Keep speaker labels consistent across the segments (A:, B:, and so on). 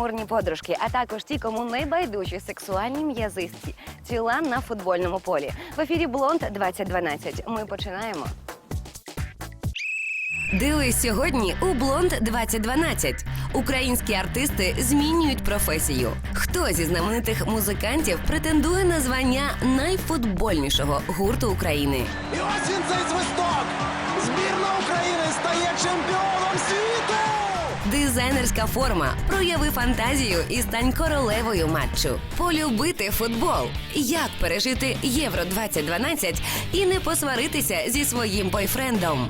A: Гламурні подружки, а також ті, кому не байдужі сексуальні м'язисті. Тіла на футбольному полі. В ефірі Блонд 2012. Ми починаємо. Дивись сьогодні у Блонд 2012. Українські артисти змінюють професію. Хто зі знаменитих музикантів претендує на звання найфутбольнішого гурту України?
B: І ось він цей свисток! Збірна України стає чемпіоном світу!
A: Дизайнерська форма. Прояви фантазію і стань королевою матчу. Полюбити футбол. Як пережити Євро 2012 і не посваритися зі своїм бойфрендом.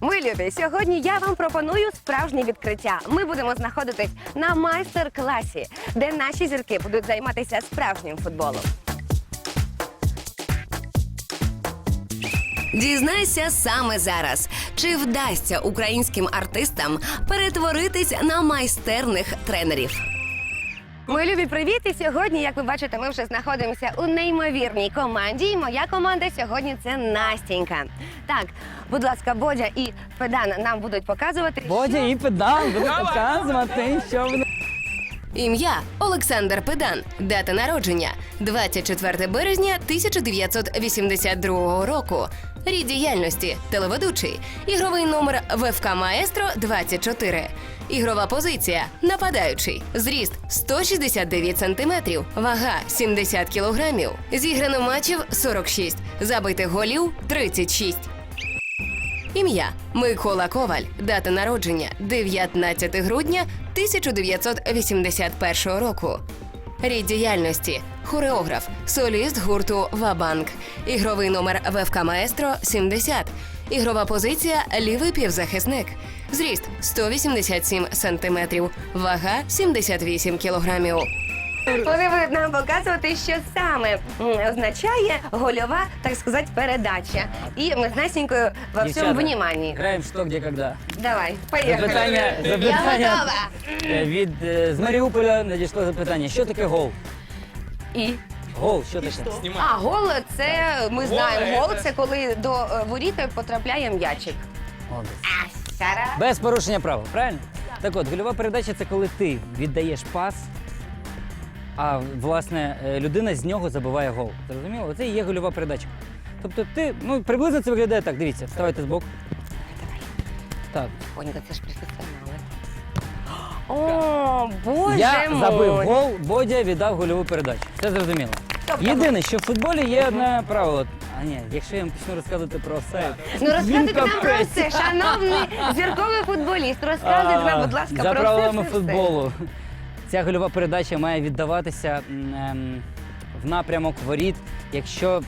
A: Ми любі, сьогодні я вам пропоную справжнє відкриття. Ми будемо знаходитись на майстер-класі, де наші зірки будуть займатися справжнім футболом. Дізнайся саме зараз, чи вдасться українським артистам перетворитись на майстерних тренерів. Мої любі, привіт! І сьогодні, як ви бачите, ми вже знаходимося у неймовірній команді. І моя команда сьогодні це Настінька. Так, будь ласка, Бодя і Педан нам будуть показувати.
C: Бодя і педал буде показувати, що вони.
A: Ім'я Олександр Педан. Дата народження 24 березня 1982 року. Рід діяльності телеведучий. Ігровий номер ВФК Маестро 24. Ігрова позиція нападаючий. Зріст 169 см, вага 70 кг. Зіграно матчів 46, забитих голів 36. Ім'я Микола Коваль. Дата народження 19 грудня 1981 року. Рід діяльності хореограф, соліст гурту Вабанк. Ігровий номер ВФК Маестро 70. Ігрова позиція лівий півзахисник. Зріст 187 сантиметрів. Вага 78 кілограмів. Вони будуть нам показувати, що саме означає гольова, так сказати, передача. І ми з Настенькою во всьому вниманні.
C: Граємо що, де, коли.
A: Давай, поїхали.
C: Запитання,
A: Я
C: запитання
A: готова.
C: е, від е, з Маріуполя надійшло запитання. Що таке гол?
A: І
C: Гол, що таке?
A: а гол це ми знаємо. Гол це коли до е, воріта потрапляє м'ячик.
C: Без порушення правил, правильно? Так от, гольова передача це коли ти віддаєш пас, а власне е, людина з нього забиває гол. Зрозуміло? Оце і є гольова передача. Тобто ти, ну приблизно це виглядає так. Дивіться, вставайте збоку. Так.
A: Оніка, це ж професіонали. О, боже
C: Я
A: мой.
C: забив гол, Бодя віддав гольову передачу. Це зрозуміло.
A: Тобто-
C: Єдине, що в футболі є одне правило. А ні, якщо я вам почну розказувати про офсайд.
A: Ну розказуйте нам про все, шановний зірковий футболіст. Розказуйте нам, будь ласка,
C: За
A: про
C: правилами
A: все, все, все.
C: футболу. Ця гольова передача має віддаватися ем, в напрямок воріт, якщо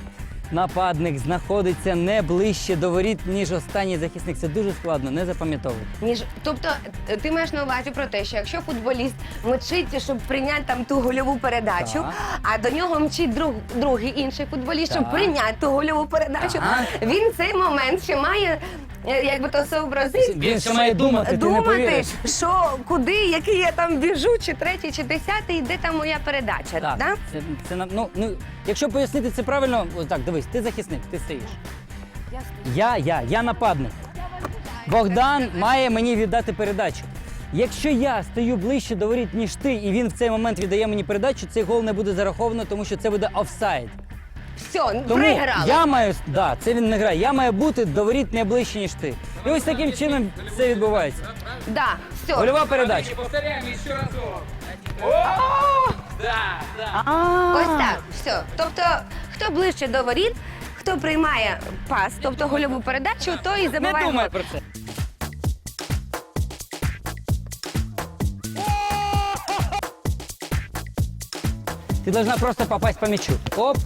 C: нападник знаходиться не ближче до воріт, ніж останній захисник. Це дуже складно, не запам'ятовуйте.
A: Ніж, тобто, е, ти маєш на увазі про те, що якщо футболіст мчить, щоб прийняти там ту гольову передачу,
C: Так.
A: а до нього мчить друг, другий інший футболіст, щоб
C: Так.
A: прийняти ту гольову передачу,
C: Так.
A: він цей момент ще має, е, якби то все сообразити.
C: Він ще має думати, ти не
A: Думати,
C: повіриш.
A: що куди, який я там біжу, чи третій, чи десятий, де там моя передача.
C: Так,
A: Да?
C: це, це на- ну, ну, якщо пояснити це правильно, ось так, дивись, ти захисник, ти стоїш. Я, я, я нападник. Богдан має мені віддати передачу. Якщо я стою ближче до воріт, ніж ти, і він в цей момент віддає мені передачу, цей гол не буде зараховано, тому що це буде офсайд.
A: Все,
C: Тому
A: проіграли.
C: я маю, да, це він не грає. Я маю бути до воріт не ближче, ніж ти. І ось таким чином це відбувається.
A: Да, все.
C: Гольова передача.
D: Повторяем еще разок. Да, да.
A: Ось так, все. Тобто, хто ближче до воріт, хто приймає пас, тобто гольову передачу, той і
C: Не
A: забиває.
C: думай
A: гол.
C: про це. Ты должна просто попасть по мячу. Оп.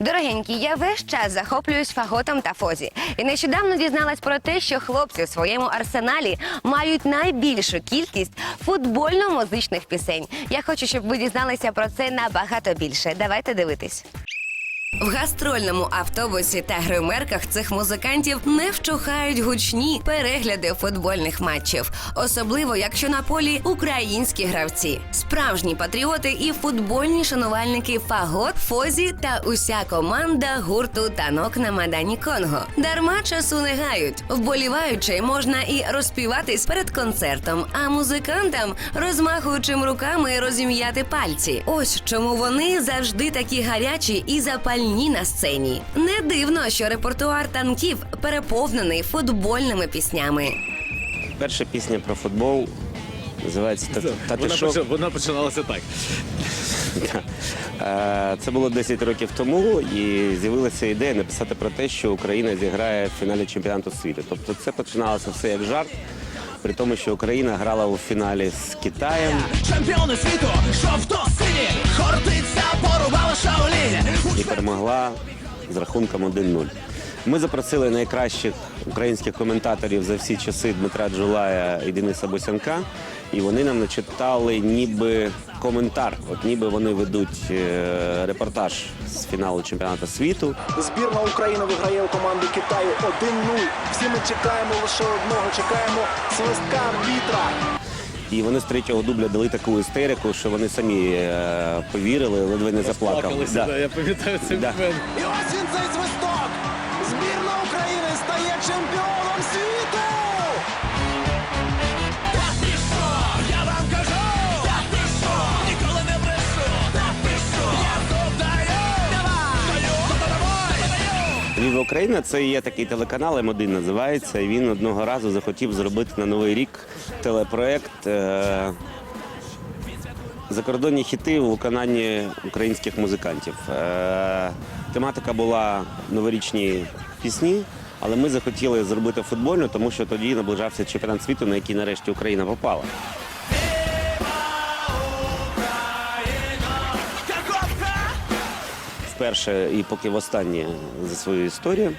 A: Дорогенькі, я весь час захоплююсь фаготом та фозі. І нещодавно дізналась про те, що хлопці в своєму арсеналі мають найбільшу кількість футбольно-музичних пісень. Я хочу, щоб ви дізналися про це набагато більше. Давайте дивитись.
E: В гастрольному автобусі та гримерках цих музикантів не вщухають гучні перегляди футбольних матчів, особливо якщо на полі українські гравці, справжні патріоти і футбольні шанувальники Фагот, Фозі та уся команда гурту танок на Мадані Конго. Дарма часу не гають. Вболіваючи, можна і розпіватись перед концертом, а музикантам розмахуючим руками розім'яти пальці. Ось чому вони завжди такі гарячі і запальні на сцені. Не дивно, що репертуар танків переповнений футбольними піснями.
F: Перша пісня про футбол називається «Та-
G: Вона, вона починалася так.
F: Е, Це було 10 років тому, і з'явилася ідея написати про те, що Україна зіграє в фіналі чемпіонату світу. Тобто це починалося все як жарт, при тому, що Україна грала у фіналі з Китаєм
B: Чемпіони світу, жовто-сині, хортиця порубала шаолі.
F: і перемогла з рахунком 1-0. Ми запросили найкращих українських коментаторів за всі часи Дмитра Джулая і Дениса Босянка, і вони нам начитали ніби коментар. От ніби вони ведуть е, репортаж з фіналу чемпіонату світу.
B: Збірна України виграє у команди Китаю 1-0. Всі ми чекаємо лише одного, чекаємо свистка вітра.
F: І вони з третього дубля дали таку істерику, що вони самі е, повірили, ледве не заплакали. Да.
G: да, я пам'ятаю цей
F: Да.
G: момент.
B: І ось він цей свисток. Збірна України стає чемпіоном світу.
F: Україна це є такий телеканал М1 називається. Він одного разу захотів зробити на новий рік телепроект. Е- Закордонні хіти у виконанні українських музикантів. Е- тематика була новорічні пісні, але ми захотіли зробити футбольну, тому що тоді наближався чемпіонат світу, на який нарешті Україна попала. Вперше і поки востаннє за свою історію.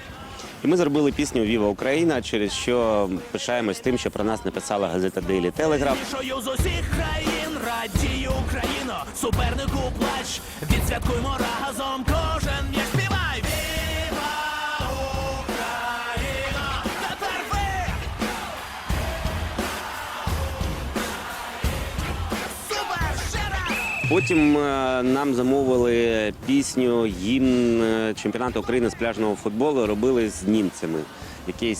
F: І ми зробили пісню Віва Україна, через що пишаємось тим, що про нас написала газета Дейлі
H: Телеграф. З усіх країн радію Україно, супернику плач, відсвяткуймо разом, кожен м'яч
F: Потім е, нам замовили пісню гімн е, чемпіонату України з пляжного футболу. Робили з німцями. Якийсь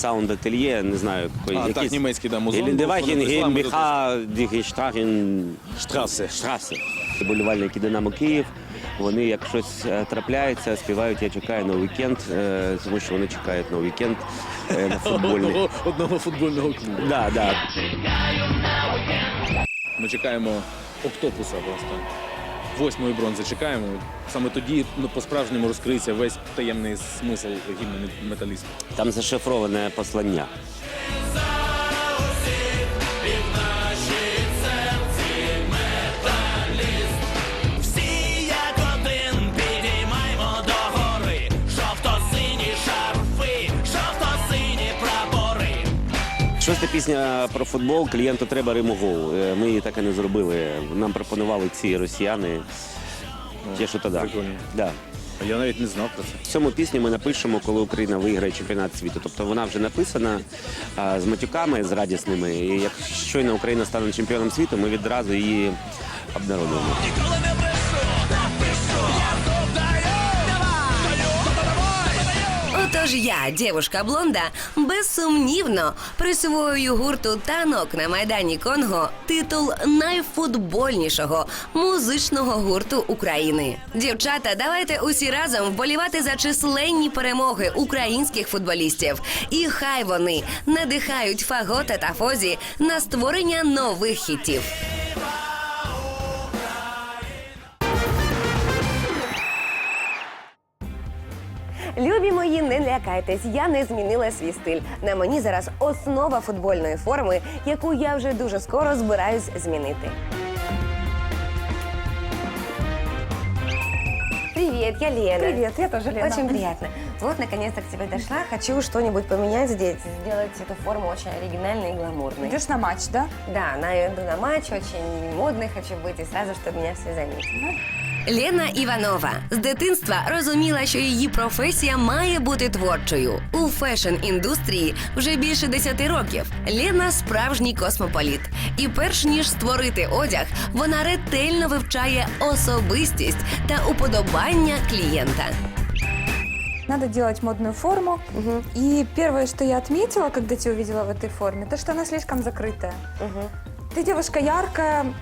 F: саунд ательє, не знаю, який.
G: А, так, німецький, да, музон тут-
F: Геймбіха, Дігештахін,
G: Штраси.
F: Штраси. Болівальники Динамо Київ. Вони як щось е, трапляється, співають Я чекаю на вікенд, тому що вони чекають на вікенд на футбольний.
G: Одного, одного футбольного клубу.
F: Да, да.
G: Ми чекаємо октопуса просто. Восьмої бронзи чекаємо. Саме тоді ну, по-справжньому розкриється весь таємний смисл гімну металіста.
F: Там зашифроване послання. Шоста пісня про футбол. Клієнту треба Риму гол. Е, Ми її так і не зробили. Нам пропонували ці росіяни. Ті, що тоді.
G: прикольно.
F: Да.
G: А я навіть не знав про це.
F: Цьому пісню ми напишемо, коли Україна виграє чемпіонат світу. Тобто вона вже написана а, з матюками, з радісними. І як щойно Україна стане чемпіоном світу, ми відразу її обнародуємо.
H: Ніколи не брешу, та
E: Отож я, дівушка блонда, безсумнівно присвоюю гурту танок на майдані Конго титул найфутбольнішого музичного гурту України. Дівчата, давайте усі разом вболівати за численні перемоги українських футболістів. І хай вони надихають фагота та фозі на створення нових хітів.
A: Любі мої, не лякайтесь, я не змінила свій стиль. На мені зараз основа футбольної форми, яку я вже дуже скоро збираюсь змінити. Привет, я Лена.
I: Привет, я тоже Лена.
A: Очень приятно. Вот, наконец-то к тебе дошла. Хочу что-нибудь поменять здесь, сделать эту форму очень оригинальной и гламурной.
I: Идешь на матч, да?
A: Да, на, иду на матч, очень модный хочу быть, и сразу, чтобы меня все заметили.
E: Лена Іванова з дитинства розуміла, що її професія має бути творчою. У фешн-індустрії вже більше 10 років. Лена справжній космополіт. І перш ніж створити одяг, вона ретельно вивчає особистість та уподобання клієнта.
I: Надо делать модную форму. И первое, что я отметила, когда тебя увидела в этой форме, то, что она слишком закрытая. Ты девушка яркая, м,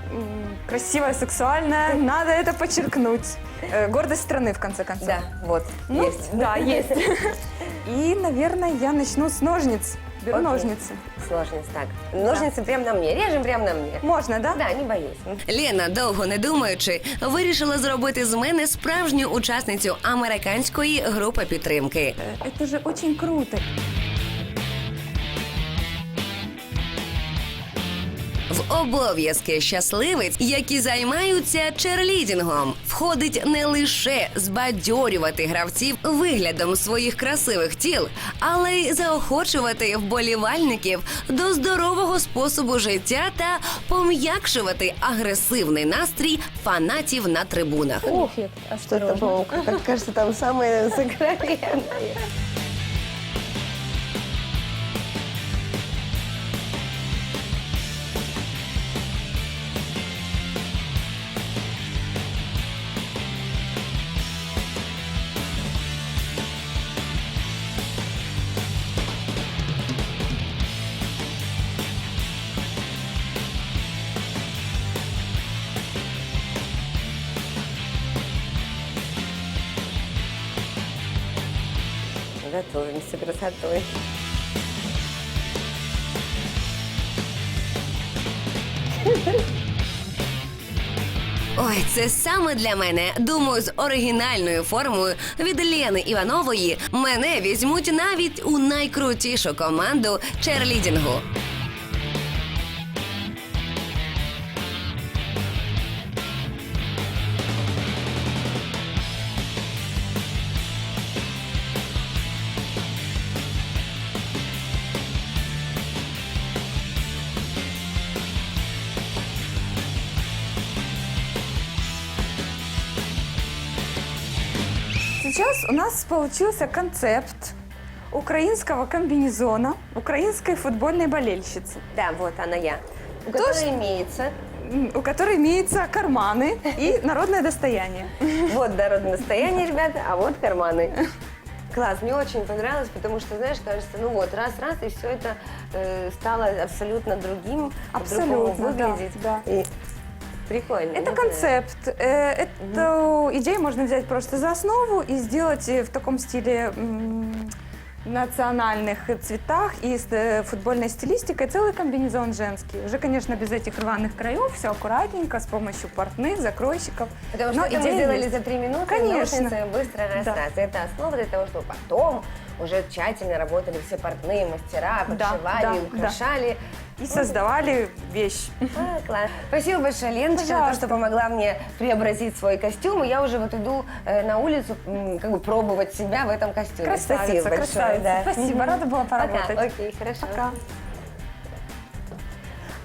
I: красивая, сексуальная. Надо это подчеркнуть. Э, Гордость страны, в конце концов.
A: Да, вот,
I: Ну,
A: есть.
I: Да, есть. И, наверное, я начну с ножниц. Беру
A: Окей.
I: ножницы.
A: Сложность, так. Ножницы прямо на мне, режем прямо на мне.
I: Можно, да?
A: Да, не боюсь.
E: Лена, довго не думаючи, вирішила зробити з мене справжню учасницю американської групи підтримки.
I: Э, Это же очень круто.
E: Обов'язки щасливиць, які займаються черлідінгом, входить не лише збадьорювати гравців виглядом своїх красивих тіл, але й заохочувати вболівальників до здорового способу життя та пом'якшувати агресивний настрій фанатів на трибунах.
A: А что это было? Как кажется, там самое сокровенное. Готовимся красотой.
E: Ой, це саме для мене. Думаю, з оригінальною формою від Лєни Іванової мене візьмуть навіть у найкрутішу команду черлідінгу.
I: Сейчас у нас получился концепт украинского комбинезона украинской футбольной болельщицы.
A: Да, вот она я. У
I: То,
A: которой
I: что-
A: имеется
I: у которой имеются карманы и народное достояние.
A: Вот народное достояние, ребята, а вот карманы. Класс, мне очень понравилось, потому что, знаешь, кажется, ну вот, раз-раз, и все это э, стало абсолютно другим, по-другому
I: Абсолютно, да,
A: выглядеть.
I: да.
A: И прикольно.
I: Это концепт. Э, Эту идею можно взять просто за основу и сделать в таком стиле национальных цветах и с э, футбольной стилистикой целый комбинезон женский. Уже, конечно, без этих рваных краев, все аккуратненько, с помощью портных, закройщиков.
A: Потому что
I: Но
A: это мы сделали
I: есть.
A: за три минуты,
I: Конечно.
A: ножницами быстро раз-раз. Это основа для того, чтобы потом уже тщательно работали все портные мастера,
I: Да,
A: подшивали,
I: да, да.
A: украшали.
I: И создавали вещь.
A: А, класс. Спасибо большое, Леночка, за то,
I: Пожалуйста.
A: что помогла мне преобразить свой костюм. И я уже вот иду э, на улицу м, как бы пробовать себя в этом костюме.
I: Красавица,
A: Спасибо большое.
I: красавица.
A: да.
I: Спасибо,
A: Мгм.
I: рада была поработать.
A: Пока. Окей, хорошо.
I: Пока.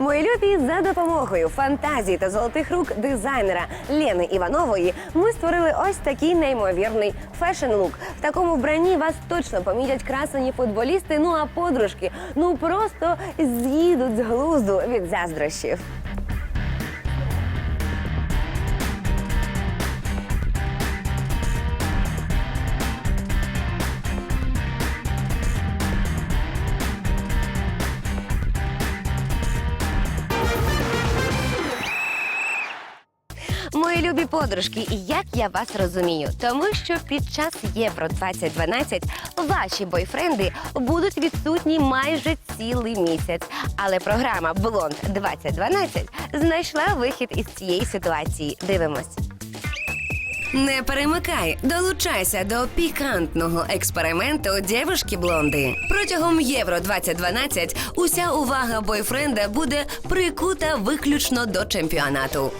A: Мої любі, за допомогою фантазії та золотих рук дизайнера Лени Іванової ми створили ось такий неймовірний фешн-лук. В такому вбранні вас точно помітять красені футболісти, ну а подружки ну просто з'їдуть з глузду від заздрощів. Подружки, як я вас розумію, тому що під час Євро 2012 ваші бойфренди будуть відсутні майже цілий місяць. Але програма Блонд 2012 знайшла вихід із цієї ситуації. Дивимось.
E: Не перемикай, долучайся до пікантного експерименту дівушки блонди. Протягом Євро 2012 уся увага бойфренда буде прикута виключно до чемпіонату.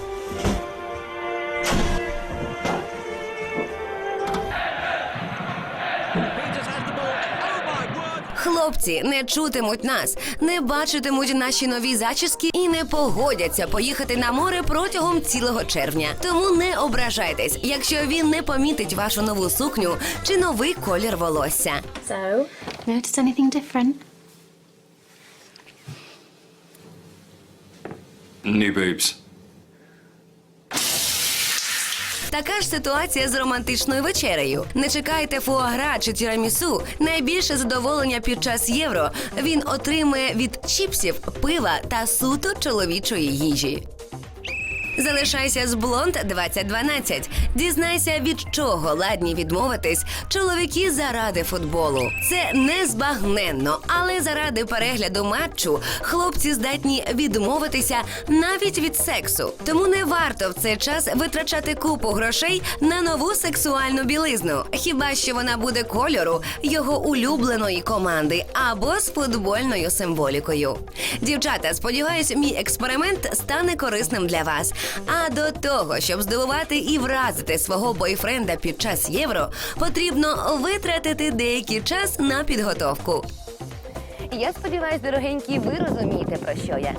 E: Хлопці не чутимуть нас, не бачитимуть наші нові зачіски і не погодяться поїхати на море протягом цілого червня. Тому не ображайтесь, якщо він не помітить вашу нову сукню чи новий колір волосся.
J: So, notice anything different?
K: New boobs.
E: Така ж ситуація з романтичною вечерею. Не чекайте фуагра чи тірамісу. Найбільше задоволення під час євро він отримує від чіпсів, пива та суто чоловічої їжі. Залишайся з блонд 2012. Дізнайся, від чого ладні відмовитись чоловіки заради футболу. Це незбагненно, але заради перегляду матчу хлопці здатні відмовитися навіть від сексу. Тому не варто в цей час витрачати купу грошей на нову сексуальну білизну. Хіба що вона буде кольору його улюбленої команди або з футбольною символікою. Дівчата, сподіваюсь, мій експеримент стане корисним для вас. А до того, щоб здивувати і вразити свого бойфренда під час євро, потрібно витратити деякий час на підготовку. Я сподіваюся, дорогенькі, ви розумієте про що я.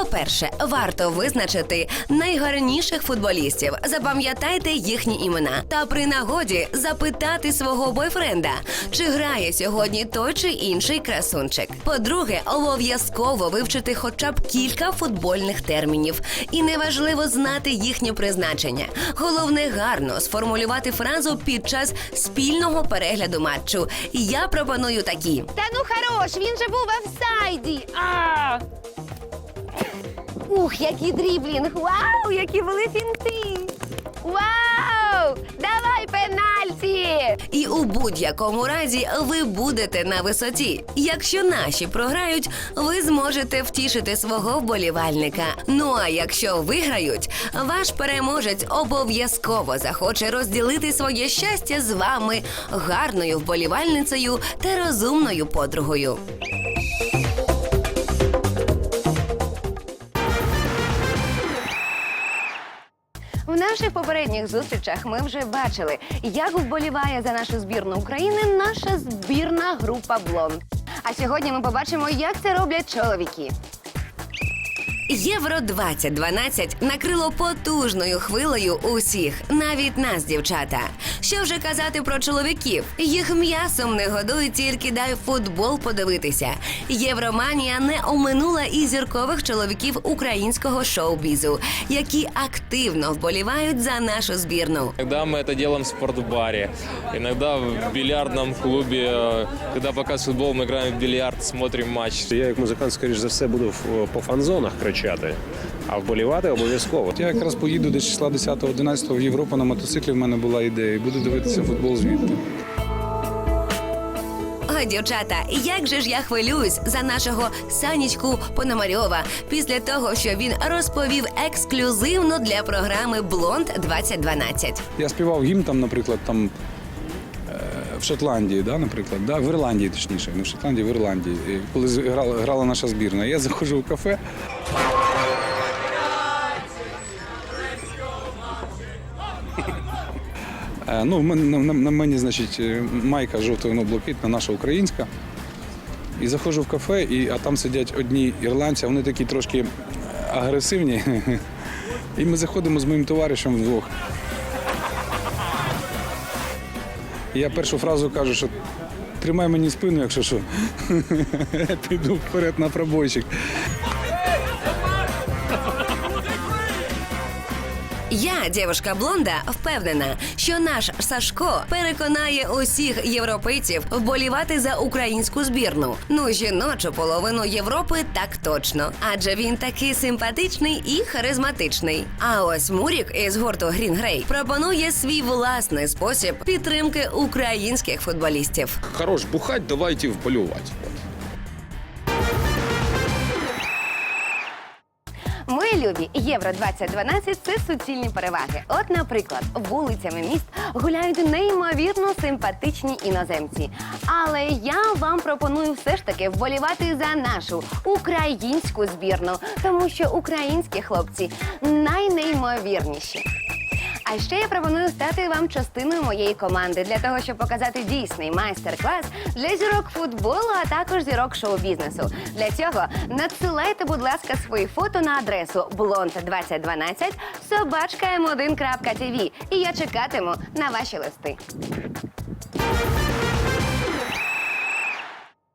E: По-перше, варто визначити найгарніших футболістів. Запам'ятайте їхні імена. Та при нагоді запитати свого бойфренда, чи грає сьогодні той чи інший красунчик. По-друге, обов'язково вивчити хоча б кілька футбольних термінів. І неважливо знати їхнє призначення. Головне гарно сформулювати фразу під час спільного перегляду матчу. Я пропоную такі.
A: Та ну хорош, він же був в офсайді.
E: Ух, який дріблінг! Вау, які були фінти! Вау! Давай пенальті! І у будь-якому разі ви будете на висоті. Якщо наші програють, ви зможете втішити свого вболівальника. Ну а якщо виграють, ваш переможець обов'язково захоче розділити своє щастя з вами гарною вболівальницею та розумною подругою. В наших попередніх зустрічах ми вже бачили, як вболіває за нашу збірну України наша збірна група Блонд. А сьогодні ми побачимо, як це роблять чоловіки. Євро 2012 накрило потужною хвилею усіх, навіть нас, дівчата. Що вже казати про чоловіків? Їх м'ясом не годують, тільки дай футбол подивитися. Євроманія не оминула і зіркових чоловіків українського шоу-бізу, які активно вболівають за нашу збірну.
L: Иногда мы это делаем в спортбаре, иногда в бильярдном клубе. Э, Когда показывают футбол, мы играем в бильярд, смотрим матч.
M: Я як музикант, скоріш за все, буду в- по фан-зонах кричати, а вболівати обов'язково.
N: Я якраз поїду десь числа 10-11 в Європу на мотоциклі. В мене була ідея. і Буду дивитися футбол звідти.
E: Ой, дівчата, як же ж я хвилююсь за нашого Санічку Пономарьова після того, що він розповів ексклюзивно для програми Блонд 2012.
N: Я співав гімн там, наприклад, там е, в Шотландії, да, наприклад, да, в Ірландії, точніше, не в Шотландії, в Ірландії. Коли грала, грала наша збірна, я заходжу в кафе. Ну, в мене- на, мені, значить, е, майка жовто-блакитна, наша українська. І заходжу в кафе, і, а там сидять одні ірландці, вони такі трошки агресивні. І ми заходимо з моїм товаришем вдвох. Я першу фразу кажу, що тримай мені спину, якщо що. Я піду вперед на пробойчик.
E: Дівушка блонда, впевнена, що наш Сашко переконає усіх європейців вболівати за українську збірну. Ну, жіночу половину Європи так точно. Адже він такий симпатичний і харизматичний. А ось Мурік із гурту Green Grey пропонує свій власний спосіб підтримки українських футболістів.
L: Хорош бухать, давайте вболевать.
E: Любі, Євро 2012 – це суцільні переваги. От, наприклад, вулицями міст гуляють неймовірно симпатичні іноземці. Але я вам пропоную все ж таки вболівати за нашу українську збірну, тому що українські хлопці найнеймовірніші.
O: А ще я пропоную стати вам частиною моєї команди для того, щоб показати дійсний майстер-клас для зірок футболу, а також зірок шоу-бізнесу. Для цього надсилайте, будь ласка, свої фото на адресу blond2012 собачка m1.tv і я чекатиму на ваші листи.